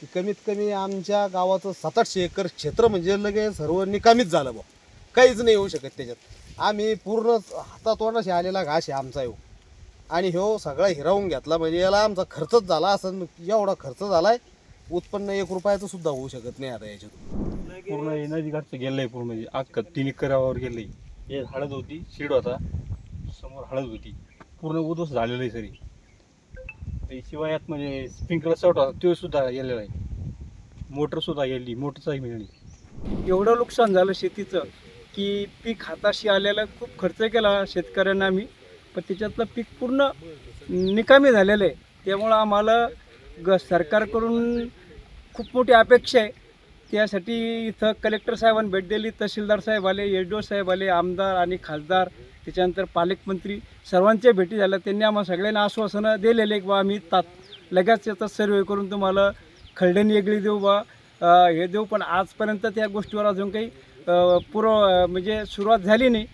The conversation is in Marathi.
की कमीत कमी आमच्या गावाचं सात आठशे एकर क्षेत्र म्हणजे लगे सर्व निकामीच झालं बा काहीच नाही होऊ शकत त्याच्यात. आम्ही पूर्ण हातातोंडाशी आलेला घास आहे आमचा येऊ आणि ह्यो सगळा हिरावून घेतला म्हणजे याला आमचा खर्चच झाला असं एवढा खर्च झालाय. उत्पन्न एक रुपयाचं सुद्धा होऊ शकत नाही आता याच्यात. पूर्ण नदी घाटचं गेलंय पूर्ण म्हणजे अख्खं तीन एकरावर गेलंय. हे हळद होती शिड होता समोर हळद होती. पूर्ण उद्ध्वस्त झालेलं आहे सरी. ते शिवाय यात म्हणजे स्प्रिंकलर शॉट होता तो सुद्धा गेलेला आहे. मोटर सुद्धा गेली मोटरचाही मिळाली. एवढं नुकसान झालं शेतीचं की पीक हाताशी आलेलं खूप खर्च केला शेतकऱ्यांना आम्ही पण त्याच्यातलं पीक पूर्ण निकामी झालेलं आहे. त्यामुळं आम्हाला ग सरकारकडून खूप मोठी अपेक्षा आहे. त्यासाठी इथं कलेक्टर साहेबांनी भेट दिली तहसीलदार साहेब आले एच साहेब आले आमदार आणि खासदार त्याच्यानंतर पालकमंत्री सर्वांच्या भेटी झाल्या. त्यांनी आम्हाला सगळ्यांना आश्वासनं दिलेले की बा आम्ही तात लगेच याचा सर्वे करून तुम्हाला खलडणी वेगळी देऊ बा हे देऊ. पण आजपर्यंत त्या गोष्टीवर अजून काही पुरव म्हणजे सुरुवात झाली नाही.